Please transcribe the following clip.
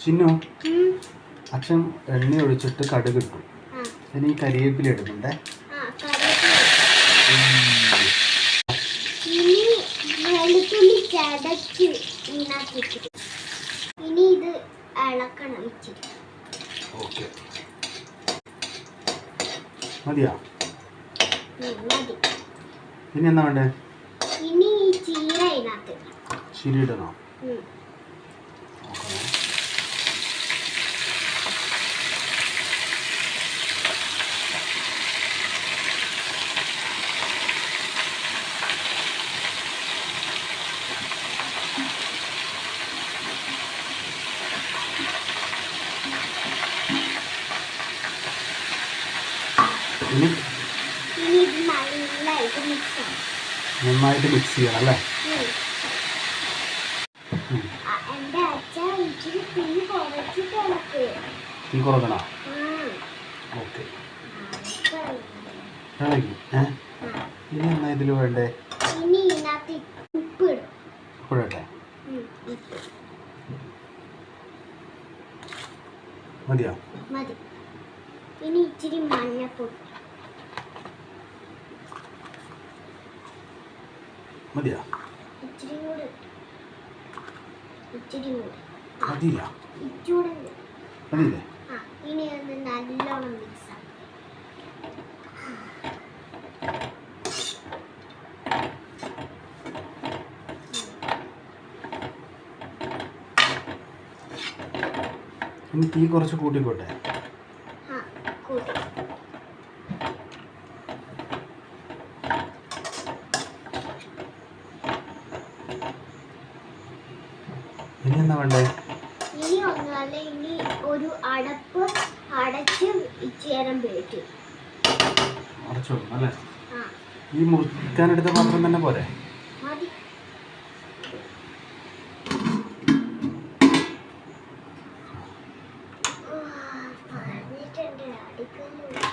ചിന്നു. അച്ഛൻ എണ്ണ ഒഴിച്ചിട്ട് കടുക് ഇട്ടു. ഇനി ഈ കരിവേപ്പില ഇടുന്നുണ്ടേ വെളുത്തുള്ളി ചതച്ച് ഉണ്ടാക്കിയിട്ട് ഇനി ഇത് ഇളക്കണം ഇച്ചിരി. ഓക്കെ. മതിയാ? ഇനി എന്നാ വേണ്ടേ? ഇനി ചീര ഇതിനകത്ത് ശരി ഇടണോ ഉം. നോക്കണേ. ഇനി ഇനി ഇത് നല്ലതായിട്ട് മിക്സ് ആവും നന്നായിട്ട് മിക്സ് ചെയ്യണം അല്ലേ? തീ കുറക്കണോ. ഓക്കെ. ഇനി? എന്നാ ഇതിൽ വേണ്ടേ? ഉപ്പിടട്ടെ. മതിയോ? മതി. ഇനി ഇച്ചിരി മഞ്ഞപ്പൊടി. മതിയോ? മതിയില്ലേ. ഇനി തീ കുറച്ച് കൂട്ടിക്കോട്ടെ? ഇനി എന്നാ വേണ്ടേ? ഈ ഒന്നല്ല ഇനി ഒരു അടപ്പ് അടച്ച് ചേരം പിടിക്കും. അടച്ചോളും അല്ലേ? ഈ മുറിക്കാനെടുത്ത പാത്രം തന്നെ പോരെ? അടിക്കുന്നു